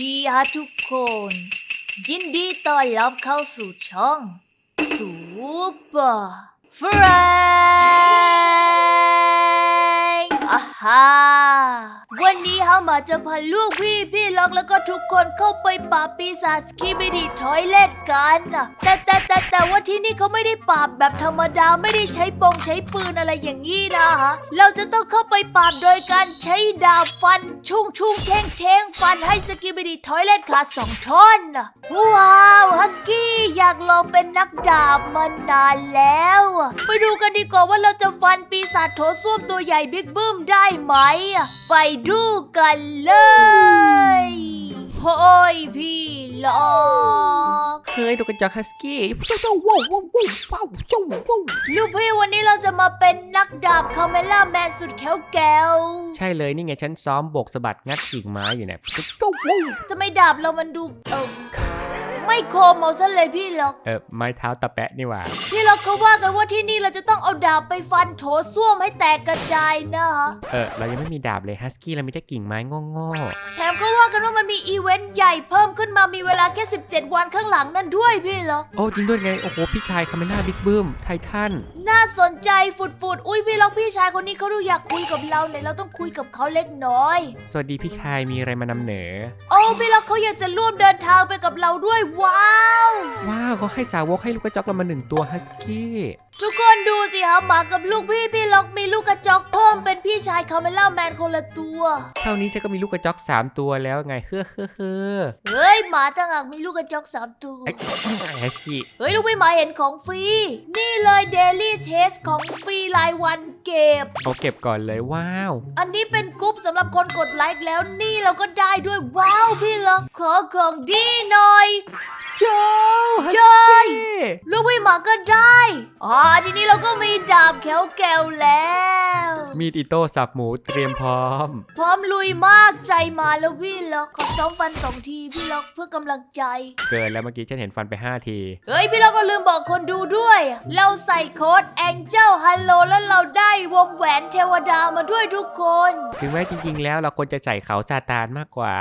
ดีฮะทุกคน ยินดีต้อนรับเข้าสู่ช่องสูเปอร์เฟรนอ่าฮา วันนี้เฮามาจะพาลูกพี่พี่ล็อกแล้วก็ทุกคนเข้าไปปราบปีศาจสกีบิดีทอยเลตกันนะแต่แต่แต่แต่ว่าที่นี่เขาไม่ได้ปราบแบบธรรมดาไม่ได้ใช้ปงใช้ปืนอะไรอย่างนี้นะฮะเราจะต้องเข้าไปปราบโดยการใช้ดาบฟันชุ่งชุ่งเชงเชงฟันให้สกีบิดีทอยเลตขาดสองท่อนนะว้าวฮัสกี้อยากลองเป็นนักดาบมานานแล้ว ไปดูกันดีกว่าว่าเราจะฟันปีศาจโถส้วมตัวใหญ่บิ๊กบึ้มได้ไหมไปดูกันเลยโฮ้ยพี่ล็อกเคยดูกระจอกฮัสกี้เจ้าเจ้าว้าวว้าวว้าวว้าวเจ้าว้าวลูกพี่วันนี้เราจะมาเป็นนักดาบคาเมล่าแมนสุดแข็วแก้วใช่เลยนี่ไงฉันซ้อมโบกสะบัดงัดกิ่งไม้อยู่เนี่ยเจ้าว้าวจะไม่ดาบเรามันดูเออ ไม่โคมเอาซะเลยพี่ล็อก เออไม้เท้าตะแปะนี่หว่า พี่ล็อกเขาว่ากันว่าที่นี่เราจะต้องเอาดาบไปฟันโถส้วมให้แตกกระจายนะฮะเออเรายังไม่มีดาบเลยฮัสกี้เรามีแต่กิ่งไม้โง่แถมเขาว่ากันว่ามันมีอีเวนต์ใหญ่เพิ่มขึ้นมามีเวลาแค่ 17 วันข้างหลังนั่นด้วยพี่ล็อก ๆโอ้จริงด้วยไง โอ้โห พี่ชายคาเมล่าบิ๊กบึ้มไททัน น่าสนใจฝุดฝุดๆ อุ้ยพี่ล็อกพี่ชายคนนี้เขาดูอยากคุยกับเราเนี่ยเราต้องคุยกับเขาเล็กน้อย สวัสดีพี่ชายมีอะไรมานำเหนอ โอ้พี่ล็อกเขาอยากจะร่วมเดินทางไปกับเราด้วยว้าว ว้าวเขาให้สาวกให้ลูกกระจอกเรามาหนึ่งตัวฮัสกี้ ทุกคนดูสิฮะหมากับลูกพี่พี่ล็อกมีลูกกระ ชายคาเมล่าแมนคนละตัว เท่านี้เจะก็มีลูกกระจอกสามตัวแล้วไงเฮ้อเฮ้อเฮ้อเฮ้ยหมาต่างหากมีลูกกระจอกสามตัว ไอ้ฮัสกี้เฮ้ยลูกพี่หมาเห็นของฟรี นี่เลยเดลี่เชสของฟรีรายวันเก็บเขาเก็บก่อนเลยว้าว อันนี้เป็นกรุ๊ปสำหรับคนกดไลค์แล้วนี่เราก็ได้ด้วยว้าวพี่ล็อกขอของดีหน่อยเจ้าฮัสเจ้ย กี้ลูกพี่หมาก็ได้อ่าทีนี้เราก็มีดาบแขวแก้วแล้ว มีดอิโต้สับหมูเตรียมพร้อม พร้อมลุยมากใจมาแล้วพี่ล็อกขอซ้อมฟันสองทีพี่ล็อกเพื่อกำลังใจ เกินแล้วเมื่อกี้ฉันเห็นฟันไป 5 ที เฮ้ยพี่ล็อกก็ลืมบอกคนดูด้วย เราใส่โค้ด Angel Hello แล้วเราได้วงแหวนเทวดามาด้วยทุกคน ถึงแม้จริงๆแล้วเราควรจะใส่เขาซาตานมากกว่า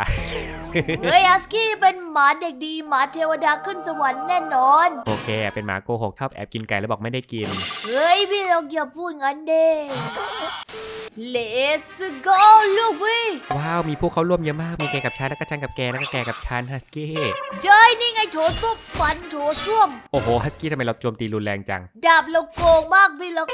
เฮ้ยฮัสกี้เป็นหมาเด็กดีหมาเทวดาขึ้นสวรรค์แน่นอน โอเค เป็นหมาโกหกชอบแอบกินไก่แล้วบอกไม่ได้กิน เฮ้ยพี่ล็อกอย่าพูดงั้นเด้ Let's go ลูกพี่ว้าว มีพวกเขาร่วมเยอะมาก มีแกกับฉันแล้วก็ฉันกับแกแล้วก็แกกับฉันฮัสกี้ เจ้ยนี่ไงโถส้วมฟันโถส้วม โอ้โหฮัสกี้ทำไมเราโจมตีรุนแรงจัง ดาบเราโกงมากพี่ล็อก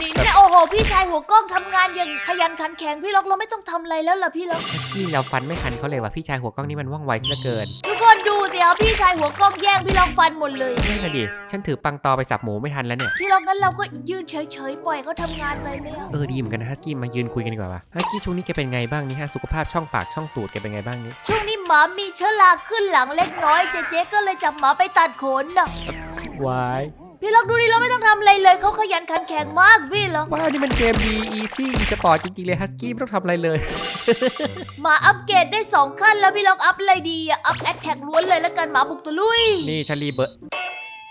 นี่แน่โอ้โห พี่ชายหัวกล้องทำงานอย่างขยันขันแข็งพี่ล็อกเราไม่ต้องทำอะไรแล้วล่ะพี่ล็อกฮัสกี้เราฟันไม่ทันเขาเลยว่ะพี่ชายหัวกล้องนี่มันว่องไวซะเหลือเกินทุกคนดูสิครับพี่ชายหัวกล้องแย่งพี่ล็อกฟันหมดเลย นั่นน่ะดิฉันถือปังตอไปสับหมูไม่ทันแล้วเนี่ย พี่ล็อกงั้นเราก็ยืนเฉยๆปล่อยเขาทำงานไปไหมอะเออดีเหมือนกันนะฮัสกี้มายืนคุยกันดีกว่าว่ะฮัสกี้ช่วงนี้แกเป็นไงบ้างนี่ฮะสุขภาพช่องปากช่องตูดแกเป็นไงบ้างนี่ช่วงนี้หมามีเชื้อราขึ้นหลังเล็กน้อยเจ๊เจ๊ก็เลยจับหมาไปตัดขนน่ะ วาย พี่ล็อกดูดิเราไม่ต้องทำอะไรเลยเขาขยันขันแข็งมากพี่ล็อกว้าวนี่มันเกมดีอีซี่อีสปอร์ตจริงๆเลยฮัสกี้ไม่ต้องทำอะไรเลยหมาอัปเกรดได้สองขั้นแล้วพี่ล็อกอัพอะไรดีอะอัพแอตแทกล้วนเลยแล้วกันหมาบุกตะลุย นี่ฉันรีเบิร์ด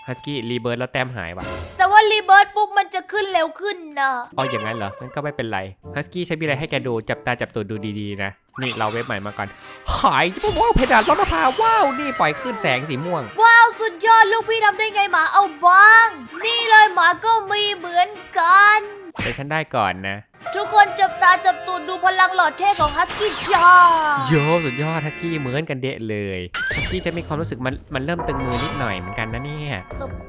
ฮัสกี้รีเบิร์ดแล้วแต้มหายว่ะแต่ว่า รีเบิร์ตปุ๊บมันจะขึ้นเร็วขึ้นนะอ๋ออย่างนั้นเหรองั้นก็ไม่เป็นไรฮัสกี้ใช้มีอะไรให้แกดูจับตาจับตัวดูดีๆนะ นี่เราเว็บใหม่มาก่อนหายว้าวเพดานรถมะพร้าวว้าวนี่ปล่อยขึ้นแสงสีม่วง ว้าวสุดยอดลูกพี่ทำได้ไงหมาเอาบ้าง นี่เลยหมาก็มีเหมือนกันแต่ฉันได้ก่อนนะ ทุกคนจับตาจับตูดดูพลังหลอดเท่ของฮัสกี้จ้าโยสุดยอดฮัสกี้เหมือนกันเดะเลยฮัสกี้จะมีความรู้สึกมันมันเริ่มตึงมือนิดหน่อยเหมือนกันนะเนี่ย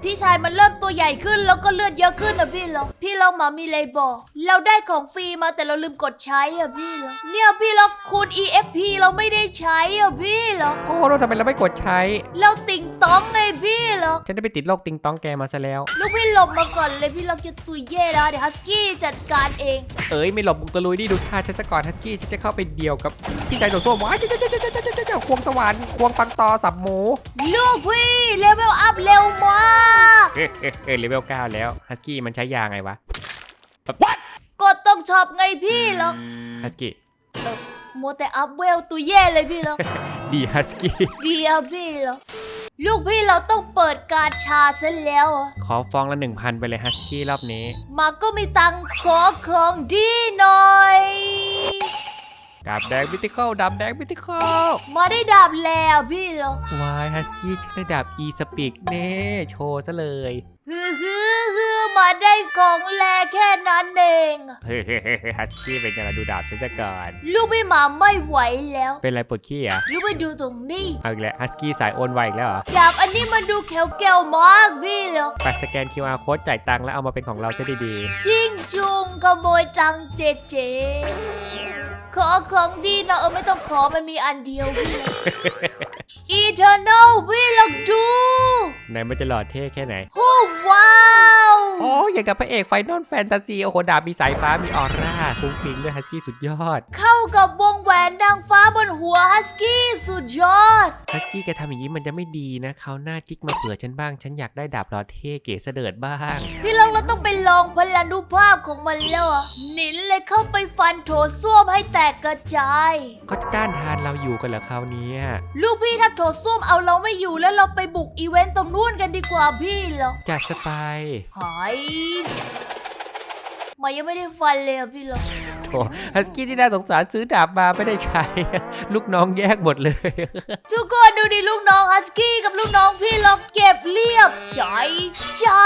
พี่ชายมันเริ่มตัวใหญ่ขึ้นแล้วก็เลือดเยอะขึ้นนะพี่เหรอพี่ลองหมามีเลยบอก เราได้ของฟรีมาแต่เราลืมกดใช้อะพี่เหรอเนี่ยพี่ล็อกคูณ EXP เราไม่ได้ใช้อะพี่เหรอโอ้แล้วทำไมเราไม่กดใช้ เราติ่งต้องไงพี่เหรอฉันได้ไปติดโรคติงต้องแกมาซะแล้ว ลูกพี่หลบมาก่อนเลยพี่ล็อกจะตุยเย่แล้วเดี๋ยวฮัสกี้จัดการเองเอ้ยไม่หลบบุกตะลุยนี่ดูท่าฉันซะก่อนฮัสกี้ฉันจะเข้าไปเดียวกับพี่ชายโดดส้วมว้ายเจ้าเจ้าเจ้าเจ้าเจ้าเจ้าจ้าควงสวรรค์ควงปังตอสับหมูลูกพี่เลเวลอัพเร็วมากเอ้ยเอ้ยเอ้ยเลเวล9แล้วฮัสกี้มันใช้ยาไงวะกดต้องชอบไงพี่หรอกฮัสกี้มัวแต่อัพเวลตุยเย่เลยพี่หรอกดีฮัสกี้ดียวพี่หรอก ลูกพี่เราต้องเปิดการชาซะแล้วอะขอฟองละ1,000ไปเลยฮัสกี้รอบนี้ มาก็มีตังค์ขอของดีหน่อย ดาบแดงมิติคอลดาบแดงมิติคอลมาได้ดาบแล้วพี่เหรอวายฮัสกี้ฉันได้ดาบอีสปิกเน่โชว์ซะเลย ฮือฮือฮือมาได้ของแลแค่นั้นเอง เฮ้ยฮัสกี้เป็นยังไงดูดาบฉันจะก่อน ลูกพี่หมาไม่ไหวแล้ว เป็นไรปวดขี้อะลูกไปดูตรงนี้ เอาอีกแล้วฮัสกี้สายโอนไวอีกแล้วเหรอ ดาบอันนี้มันดูแข็งๆมากพี่เหรอไปสแกน QR โค้ดจ่ายตังค์แล้วเอามาเป็นของเราจะดีชิงจุงขโมยตังค์เจเจ ขอของดีนะเออไม่ต้องขอมันมีอันเดียวพี่ อีเทอร์นอลพี่ลองดูๆไหนมันจะหล่อเท่แค่ไหน โอ้ว้าว โอ้อย่างกับพระเอกไฟนอลแฟนตาซี โอ้โห ดาบมีสายฟ้ามีออร่าฟุ้งฟิงด้วยฮัสกี้สุดยอด เข้ากับวงแหวนนางฟ้าบนหัวฮัสกี้สุดยอด ฮัสกี้แกทำอย่างนี้มันจะไม่ดีนะเขาวหน้าจิกมาเผื่อฉันบ้าง ฉันอยากได้ดาบหล่อเท่เก๋เสดิร์ดบ้าง พี่ลองเราต้องไปลองพลานุภาพของมันแล้วอะหนินเลยเข้าไปฟันโถส้วมให้แตกกระจายเขาจะต้านทานเราอยู่กันเหรอคราวเนี้ยลูกพี่ถ้าโถส้วมเอาเราไม่อยู่แล้วเราไปบุกอีเวนต์ตรงนู้นกันดีกว่าพี่เหรอจัดสไปายหายมายังไม่ได้ฟันเลยอะพี่เหรอ โถฮัสกี้ที่น่าสงสารซื้อดาบมาไม่ได้ใช้ ลูกน้องแยกหมดเลย ทุกคนดูดิลูกน้องฮัสกี้กับลูกน้องพี่ล็อกเก็บเรียบใจจ้า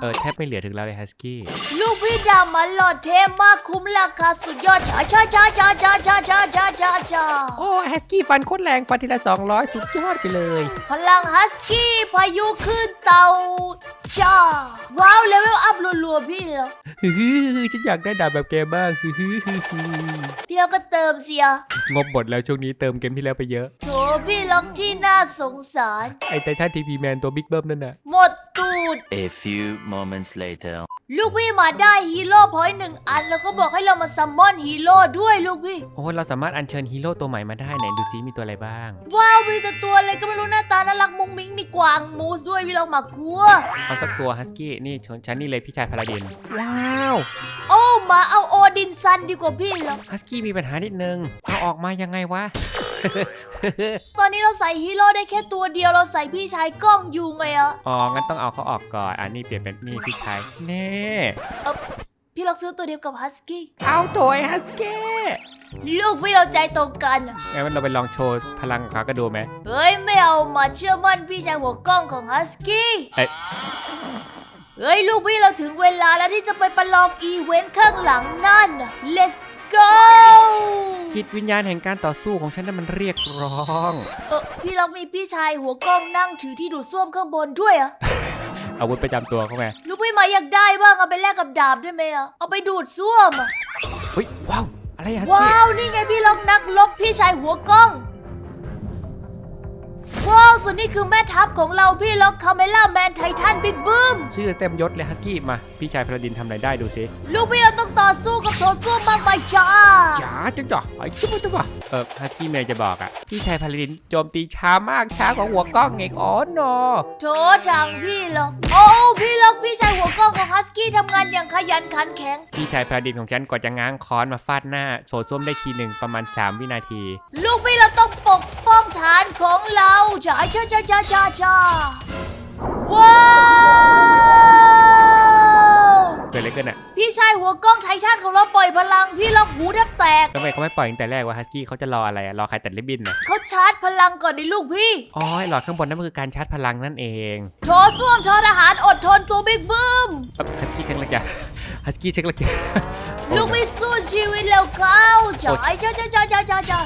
เออแทบไม่เหลือถึงเราเลยฮัสกี้ ลูกพี่ดำมันหล่อเท่มากคุ้มราคาสุดยอดจ้าจ้าจ้าจ้าจ้าจ้าจ้าจ้าจ้าจ้าโอ้ฮัสกี้ฟันโคตรแรงฟันทีละ200สุดยอดไปเลย พลังฮัสกี้พายุขึ้นเตาจ้าว้าวเลเวลอัพรั วๆพี่เหรอฮึ่ฉันอยากได้ดาบแบบแกบ้างฮึ่พี่เราก็เติมเสียงบหมดแล้วช่วงนี้เติมเกมที่แล้วไปเยอะโถพี่ล็อกที่น่าสงสาร ไอ้ไททันทีพีแมนตัวบิ๊กเบิ้มนั่นน่ะ หมดตูด A few moments later. ลูกพี่มาได้ฮีโร่พอยต์หนึ่งอันแล้วก็บอกให้เรามาซัมมอนฮีโร่ด้วยลูกพี่ โอ้เราสามารถอัญเชิญฮีโร่ตัวใหม่มาได้ไหนดูซิมีตัวอะไรบ้าง ว้าวมีแต่ตัวอะไรก็ไม่รู้หน้าตาน่ารั กมุ้งมิ้งมีกวางมูสด้วยพี่ลองมากลัว เอาสักตัวฮัสกี้นี่ชนฉันนี่เลยพี่ชายพาราดิน ว้าวโอ้มาเอาโอดินซันดีกว่าพี่เหรอฮัสกี้มีปัญหานิดนึงเอาออกมายังไงวะ ตอนนี้เราใส่ฮีโร่ได้แค่ตัวเดียวเราใส่พี่ชายกล้องอยู่ไงอะอ๋องั้นต้องเอาเขาออกก่อนอันนี้เปลี่ยนเป็นนี่พี่ชายเน่พี่ล็อกซื้อตัวเดียวกับฮัสกี้เอาตัวไอ้ฮัสกี้ ลูกพี่เราใจตรงกันอะงั้นเราไปลองโชว์พลังของเขาก็ดูไหมเฮ้ย ไม่เอามาเชื่อมั่นพี่ชายหัวกล้องของฮัสกี้เอ๊ะ เฮ้ย ลูกพี่เราถึงเวลาแล้วที่จะไปประลองอีเวนต์ข้างหลังนั่นน่ะ let's go จิตวิญญาณแห่งการต่อสู้ของฉันนั้นมันเรียกร้อง เออพี่ล็อกมีพี่ชายหัวกล้องนั่งถือที่ดูดซ่วมข้างบนด้วยอะ อาวุธประจำตัวเขาไงลูกพี่มาอยากได้บ้างเอาไปแลกกับดาบได้ไหมอะเอาไปดูดซ่วมอะ เฮ้ย ว้าว อะไรฮัสว้ากี้วนี่ไงพี่ล็อกนักลบพี่ชายหัวกล้อง ว้าวส่วนนี้คือแม่ทัพของเราพี่ล็อกคาเมล่าแมนไททันบิ๊กบูมชื่อเต็มยศเลยฮัสกี้มา พี่ชายพาราดินทำอะไรได้ดูซิลูกพี่เราต้องต่อสู้กับโถส้วมมากมายจ้าจ๋าจังจ๋าไอ้จุ๊บจุ๊บเออฮัสกี้เมย์จะบอกอะพี่ชายพาราดินโจมตีช้ามากช้ากว่าหัวกล้องเองอ๋อโนโถทางพี่ล็อกโอ้พี่ล็อกพี่ชายหัวกล้องของฮัสกี้ทำงานอย่างขยันขันแข็ง พี่ชายพาราดินของฉันกว่าจะง้างค้อนมาฟาดหน้าโซส้วมได้ทีหนึ่งประมาณ 3 วินาที ลูกพี่เราต้องปกป้องฐานของเราจ้าจ้าจ้าจ้าจ้าจ้าว้าว เกิดอะไรขึ้นอะพี่ชายหัวกล้องไททันของเราปล่อยพลัง พี่ล็อกหูแทบแตก ทำไมเขาไม่ปล่อยตั้งแต่แรกวะฮัสกี้เขาจะรออะไรอะรอใครตัดริบบิ้นอะเขาชาร์จพลังก่อนในลูกพี่ อ๋อไอ้หลอดข้างบนนั่นมันคือการชาร์จพลังนั่นเองโถส้วมทอทหารอดทนตัวบิ๊กบึ้มเอ้าฮัสกี้เช็คละจ้ะฮัสกี้เช็คละจ้ะลูกไม่สู้ชีวิตแล้วเข้าจ้าจ้าจ้าจ้าจ้าจ้าจ้า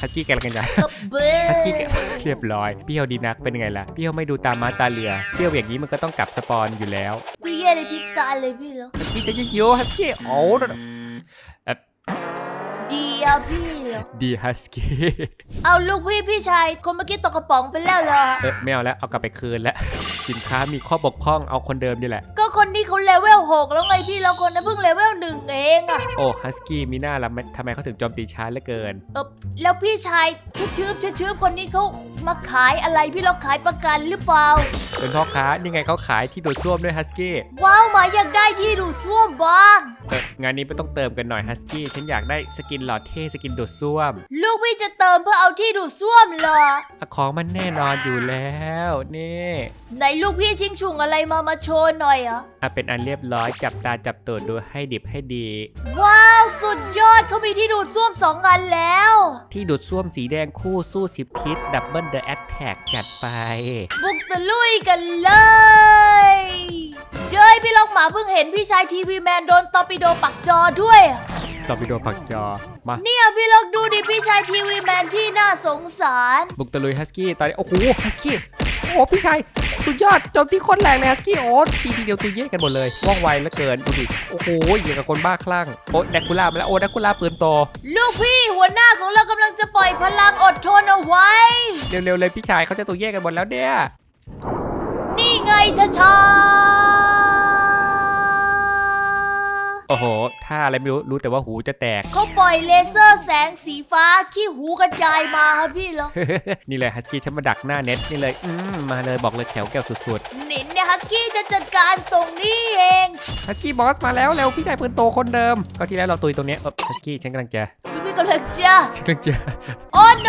ฮัสกี้แกละกันจ้ะกระเบื้อฮัสกี้แกเรียบร้อยเปรี้ยวดีนักเป็นไงล่ะเปรี้ยวไม่ดูตามมาตาเรือเปรี้ยวอย่างนี้มันก็ต้องกลับสปอนอยู่แล้วกูเย่เลยพริบตาเลยพี่แล้วฮัสกี้จะยิ่งโยฮัสกี้โอ้เอ่ อดีอะพี่เหรอดีฮัสกี้เอาลูกพี่พี่ชายคนเมื่อกี้ตกกระป๋องไปแล้วเหรอ เออไม่เอาแล้วเอากลับไปคืนแล้ว สินค้ามีข้อบกพร่องเอาคนเดิมนี่แหละ ก็คนนี้เขาเลเวลหกแล้วไงพี่แล้วคนนั้นเพิ่งเลเวลหนึ่งเองอะโอ้ฮัสกี้มีหน้าละไม่ทำไมเขาถึงโจมตีช้าเหลือเกิน เออแล้วพี่ชายชื่อชื่อชื่อชื่อคนนี้เขามาขายอะไรพี่เราขายประกันหรือเปล่า เป็นพ่อค้านี่ไงเขาขายที่ดูดซ่วมด้วยฮัสกี้ว้าวหมาอยากได้ที่ดูดซ่วมบ้างเอองานนี้ไม่ต้องเติมกันหน่อยฮัสกี้ฉันอยากได้สกินหลอดเทท่สกินดูดซ่วม ลูกพี่จะเติมเพื่อเอาที่ดูดซ่วมเหรออะของมันแน่นอนอยู่แล้วนี่ไหนลูกพี่ชิงชุงอะไรมามาโชว์หน่อยอะ อะเป็นอันเรียบร้อยจับตาจับตูดดูให้ดิบให้ดี ว้าว สุดยอดเขามีที่ดูดซ่วมสองอันแล้ว ที่ดูดซ่วมสีแดงคู่สู้สิบทิศดับเบิลเดอะแอตแทกจัดไป บุกตะลุยกันเลย เจ้ยพี่ลองหมาเพิ่งเห็นพี่ชายทีวีแมนโดนตอร์ปิโดปักจอด้วยอะต่อไปโดนผักจอ มาเนี่ยพี่ลองดูดิพี่ชายทีวีแมนที่น่าสงสาร บุกตะลุยฮัสกี้ตอนนี้โอ้โหฮัสกี้โอ้โหพี่ชายสุดยอดโจมตีโคตรแรงเลยฮัสกี้โอ้ทีทีเดียวตีเย่กันหมดเลยว่องไวเหลือเกินดูดิโอ้โหอย่างกับคนบ้าคลั่งโอ้แดกคูล่ามาแล้วโอ้แดกคูล่าปืนโตลูกพี่หัวหน้าของเรากำลังจะปล่อยพลังอดทนเอาไว้ เร็วๆเลยพี่ชายเขาจะตัวเย่กันหมดแล้วเนี่ยนี่ไงช้าช้าโอ้โหท่าอะไรไม่รู้ รู้แต่ว่าหูจะแตก เขาปล่อยเลเซอร์แสงสีฟ้าขี้หูกระจายมาครับพี่เหรอ นี่เลยฮัสกี้ฉันมาดักหน้าเน็ตนี่เลย อืมมาเลยบอกเลยแถวแก้วสุดนินเนี่ยฮัสกี้จะจัดการตรงนี้เอง ๆฮัสกี้บอสมาแล้วเร็วพี่ชายปืนโตคนเดิม ก็ที่แล้วเราตุยตรงเนี้ยเออฮัสกี้ฉันกำลังจะลูกพี่กำลังจะฉันกำลังจะ โอ้โน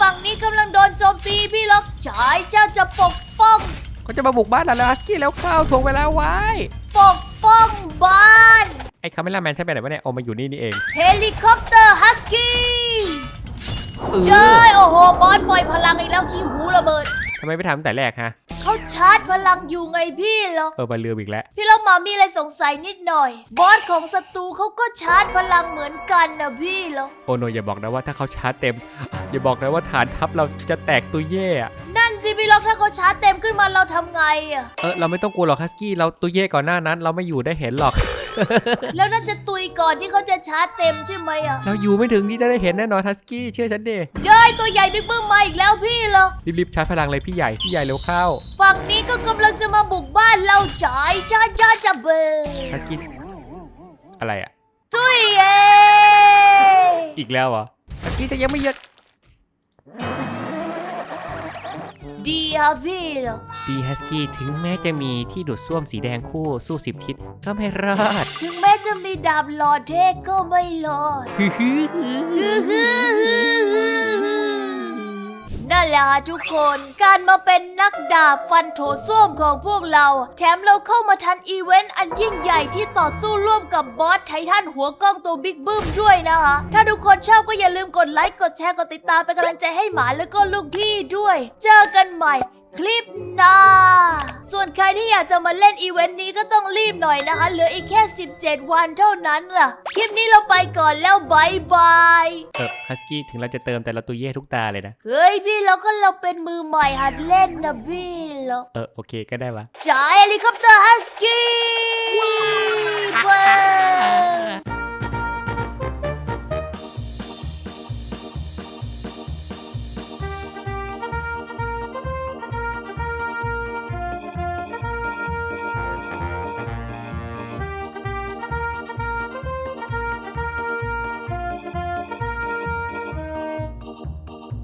ฝั่งนี้กำลังโดนโจมตีพี่ล็อกจ่ายเจ้าจะปกป้อง เขาจะมาบุกบ้านเราแล้วฮัสกี้แล้วเข้าทวงเวลาไว้ ปกป้องบ้าน ไอ้คาเมล่าแมนใช่ไปไหนวะเนี่ยเอามาอยู่นี่นี่เองเฮลิคอปเตอร์ฮัสกี้เออเจ้ยโอ้โห บอสปล่อยพลังอีกแล้วขี้หูระเบิดทำไมไม่ทำตั้งแต่แรกฮะเขาชาร์จพลังอยู่ไงพี่เหรอเออมาเรืออีกแล้ว พี่ล็อกหมามีอะไรสงสัยนิดหน่อย บอสของศัตรูเขาก็ชาร์จพลังเหมือนกันนะพี่เหรอโอโนอย่าบอกนะว่าถ้าเขาชาร์จเต็ม อย่าบอกนะว่าฐานทัพเราจะแตกตัวเย่อะนั่นสิพี่ล็อกถ้าเขาชาร์จเต็มขึ้นมาเราทำไงอะเออเราไม่ต้องกลัวหรอกฮัสกี้เราตัวเย่ก่อนหน้านั้น เราไม่อยู่ได้เห็นหรอก แล้วน่าจะตุยก่อนที่เขาจะชาร์จเต็มใช่ไหมอะเราอยู่ไม่ถึงที่จะได้เห็นแน่นอนฮัสกี้เชื่อฉันดิเจ้ยตัวใหญ่บิ๊กบึ้มมาอีกแล้วพี่เหรอรีบๆชาร์จพลังเลยพี่ใหญ่พี่ใหญ่เร็วเข้าฝั่งนี้ก็กำลังจะมาบุกบ้านเราจ่ายจ้าจ้าจะเบอร์ฮัสกี้อะไรอะตุยเองอีกแล้วเหรอฮัสกี้จะยังไม่เยอะ ดีครับพี่เหรอดีฮัสกี้ถึงแม้จะมีที่ดูดซ่วมสีแดงคู่สู้สิบทิศก็ไม่รอด ถึงแม้จะมีดาบหลอดเทกก็ไม่รอด นั่นแหละค่ะทุกคน การมาเป็นนักดาบฟันโถส้วมของพวกเรา แถมเราเข้ามาทันอีเวนต์อันยิ่งใหญ่ที่ต่อสู้ร่วมกับบอสไททันหัวกล้องตัวบิ๊กบึ้มด้วยนะคะ ถ้าทุกคนชอบก็อย่าลืมกดไลค์ กดแชร์ กดติดตามเป็นกำลังใจให้หมาแล้วก็ลูกพี่ด้วย เจอกันใหม่ คลิปหน้า ส่วนใครที่อยากจะมาเล่นอีเวนต์นี้ก็ต้องรีบหน่อยนะคะ เหลืออีกแค่ 17 วันเท่านั้นล่ะ คลิปนี้เราไปก่อนแล้วบายบาย เออฮัสกี้ถึงเราจะเติมแต่เราตัวเย่ทุกตาเลยนะ เฮ้ยพี่เราก็เราเป็นมือใหม่หัดเล่นนะพี่เราเออโอเคก็ได้วะจ่ายเฮลิคอปเตอร์ฮัสกี้ว้าว